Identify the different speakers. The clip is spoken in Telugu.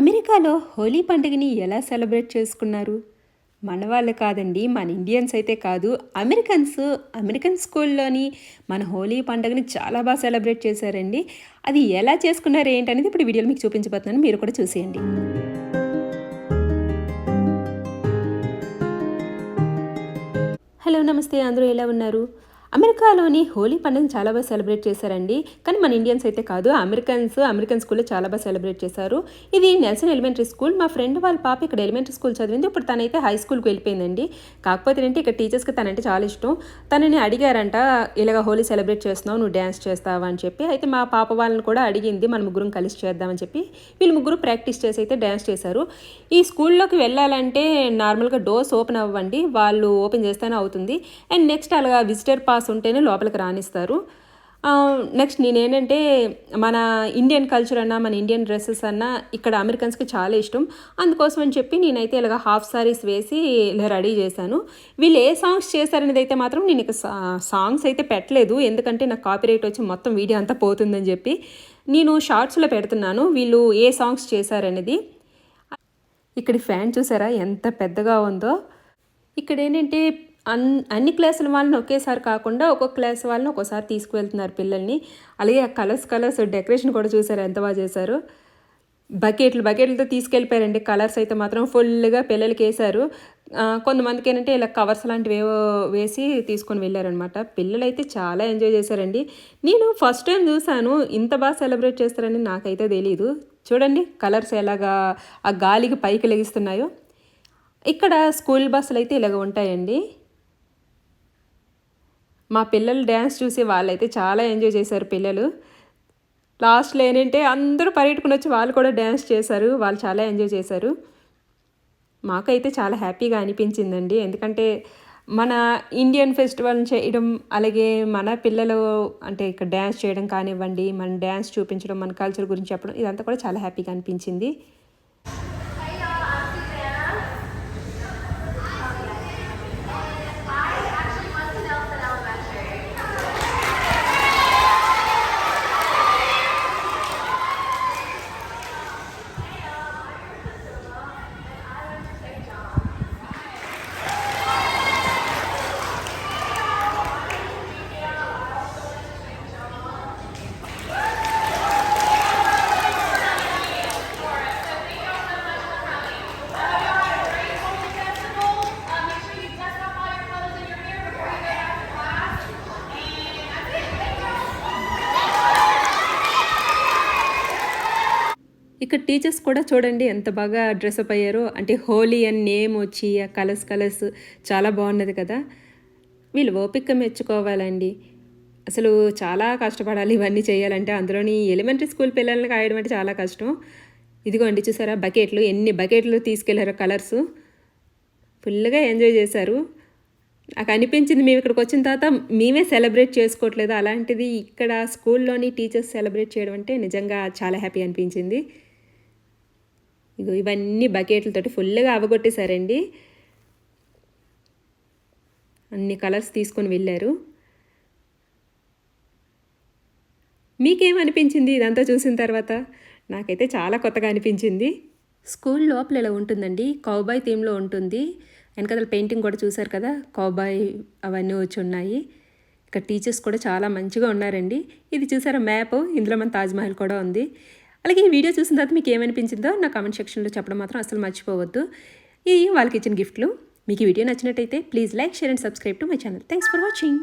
Speaker 1: అమెరికాలో హోలీ పండుగని ఎలా సెలబ్రేట్ చేసుకున్నారు? మన వాళ్ళు కాదండి మన ఇండియన్స్ అయితే కాదు. అమెరికన్స్ అమెరికన్ స్కూల్లోని మన హోలీ పండుగని చాలా బాగా సెలబ్రేట్ చేశారండి. అది ఎలా చేసుకున్నారు ఏంటనేది ఇప్పుడు వీడియోలో మీకు చూపించబోతున్నాను. మీరు కూడా చూసేయండి. హలో నమస్తే. అందరూ ఎలా ఉన్నారు? అమెరికాలోని హోలీ పండుగను చాలా బాగా సెలబ్రేట్ చేశారండి. కానీ మన ఇండియన్స్ అయితే కాదు అమెరికన్స్ అమెరికన్ స్కూల్లో చాలా బాగా సెలబ్రేట్ చేశారు. ఇది నెల్సన్ ఎలిమెంటరీ స్కూల్. మా ఫ్రెండ్ వాళ్ళ పాప ఇక్కడ ఎలిమెంటరీ స్కూల్ చదివింది. ఇప్పుడు తనైతే హై స్కూల్కి వెళ్ళిపోయిందండి. కాకపోతే ఏంటి ఇక్కడ టీచర్స్కి తనంటే చాలా ఇష్టం. తనని అడిగారంట ఇలాగ హోలీ సెలబ్రేట్ చేస్తున్నావు నువ్వు డ్యాన్స్ చేస్తావా? అని చెప్పి. అయితే మా పాప వాళ్ళని కూడా అడిగింది మన ముగ్గురం కలిసి చేద్దామని చెప్పి. వీళ్ళు ముగ్గురు ప్రాక్టీస్ చేసి అయితే డ్యాన్స్ చేశారు. ఈ స్కూల్లోకి వెళ్ళాలంటే నార్మల్గా డోర్స్ ఓపెన్ అవ్వండి. వాళ్ళు ఓపెన్ చేస్తేనే అవుతుంది. అండ్ నెక్స్ట్ అలాగా విజిటర్ పాస్ ఉంటేనే లోపలికి రాణిస్తారు నెక్స్ట్ నేనేంటంటే మన ఇండియన్ కల్చర్ అన్నా మన ఇండియన్ డ్రెస్సెస్ అన్నా ఇక్కడ అమెరికన్స్కి చాలా ఇష్టం. అందుకోసం అని చెప్పి నేనైతే ఇలాగ హాఫ్ సారీస్ వేసి ఇలా రెడీ చేశాను. వీళ్ళు ఏ సాంగ్స్ చేశారనేది అయితే మాత్రం నేను ఇక సాంగ్స్ అయితే పెట్టలేదు. ఎందుకంటే నాకు కాపీరైట్ వచ్చి మొత్తం వీడియో అంతా పోతుందని చెప్పి నేను షార్ట్స్లో పెడుతున్నాను. వీళ్ళు ఏ సాంగ్స్ చేశారనేది. ఇక్కడ ఫ్యాన్ చూసారా? ఎంత పెద్దగా ఉందో. ఇక్కడ ఏంటంటే అన్ అన్ని క్లాసుల వాళ్ళని ఒకేసారి కాకుండా ఒక్కొక్క క్లాస్ వాళ్ళని ఒక్కోసారి తీసుకువెళ్తున్నారు పిల్లల్ని. అలాగే ఆ కలర్స్ కలర్స్ డెకరేషన్ కూడా చూసారు? ఎంత బాగా చేశారు. బకెట్లు బకెట్లతో తీసుకెళ్ళిపోయారండి. కలర్స్ అయితే మాత్రం ఫుల్గా పిల్లలకి వేశారు. కొంతమందికి ఏంటంటే ఇలా కవర్స్ లాంటివి ఏవో వేసి తీసుకొని వెళ్ళారనమాట పిల్లలు అయితే చాలా ఎంజాయ్ చేశారండి. నేను ఫస్ట్ టైం చూశాను. ఇంత బాగా సెలబ్రేట్ చేస్తారని నాకైతే తెలియదు చూడండి కలర్స్ ఎలాగా ఆ గాలికి పైకి లెగిస్తున్నాయో. ఇక్కడ స్కూల్ బస్సులు అయితే ఇలాగ ఉంటాయండి. మా పిల్లలు డ్యాన్స్ చూసి వాళ్ళైతే చాలా ఎంజాయ్ చేశారు పిల్లలు. లాస్ట్లో ఏంటంటే అందరూ పరిగెట్టుకుని వచ్చి వాళ్ళు కూడా డ్యాన్స్ చేశారు. వాళ్ళు చాలా ఎంజాయ్ చేశారు. మాకైతే చాలా హ్యాపీగా అనిపించిందండి. ఎందుకంటే మన ఇండియన్ ఫెస్టివల్ చేయడం అలాగే మన పిల్లలు అంటే ఇక్కడ డ్యాన్స్ చేయడం కానివ్వండి మన డ్యాన్స్ చూపించడం మన కల్చర్ గురించి చెప్పడం ఇదంతా కూడా చాలా హ్యాపీగా అనిపించింది. ఇక్కడ టీచర్స్ కూడా చూడండి ఎంత బాగా డ్రెస్అప్ అయ్యారో. అంటే హోలీ అని నేమ్ వచ్చి ఆ కలర్స్ కలర్స్ చాలా బాగున్నది కదా. వీళ్ళు ఓపిక మెచ్చుకోవాలండి. అసలు చాలా కష్టపడాలి ఇవన్నీ చేయాలంటే. అందులోని ఎలిమెంటరీ స్కూల్ పిల్లల్ని కాయడం అంటే చాలా కష్టం. ఇదిగోండి చూసారా బకెట్లు ఎన్ని బకెట్లు తీసుకెళ్ళారో కలర్స్. ఫుల్గా ఎంజాయ్ చేశారు. నాకు అనిపించింది మేము ఇక్కడికి వచ్చిన తర్వాత మేమే సెలబ్రేట్ చేసుకోవట్లేదు. అలాంటిది ఇక్కడ స్కూల్లోని టీచర్స్ సెలబ్రేట్ చేయడం అంటే నిజంగా చాలా హ్యాపీ అనిపించింది. ఇగో ఇవన్నీ బకెట్లతోటి ఫుల్గా అవగొట్టేశారండి. అన్ని కలర్స్ తీసుకొని వెళ్ళారు. మీకేమనిపించింది ఇదంతా చూసిన తర్వాత? నాకైతే చాలా కొత్తగా అనిపించింది. స్కూల్ లోపల ఇలా ఉంటుందండి? కౌబాయ్ థీమ్లో ఉంటుంది. వెనకదల పెయింటింగ్ కూడా చూశారు కదా? కౌబాయ్ అవన్నీ వచ్చి ఉన్నాయి. ఇక్కడ టీచర్స్ కూడా చాలా మంచిగా ఉన్నారండి. ఇది చూసారా మ్యాప్? ఇందులో మన తాజ్మహల్ కూడా ఉంది. అలాగే ఈ వీడియో చూసిన తర్వాత మీకు ఏమనిపించిందో నా కామెంట్ సెక్షన్లో చెప్పడం మాత్రం అసలు మర్చిపోవద్దు. ఇది వాళ్ళకి ఇచ్చిన గిఫ్ట్లు మీకు ఈ వీడియో నచ్చినట్టయితే please like share and subscribe to my channel thanks for watching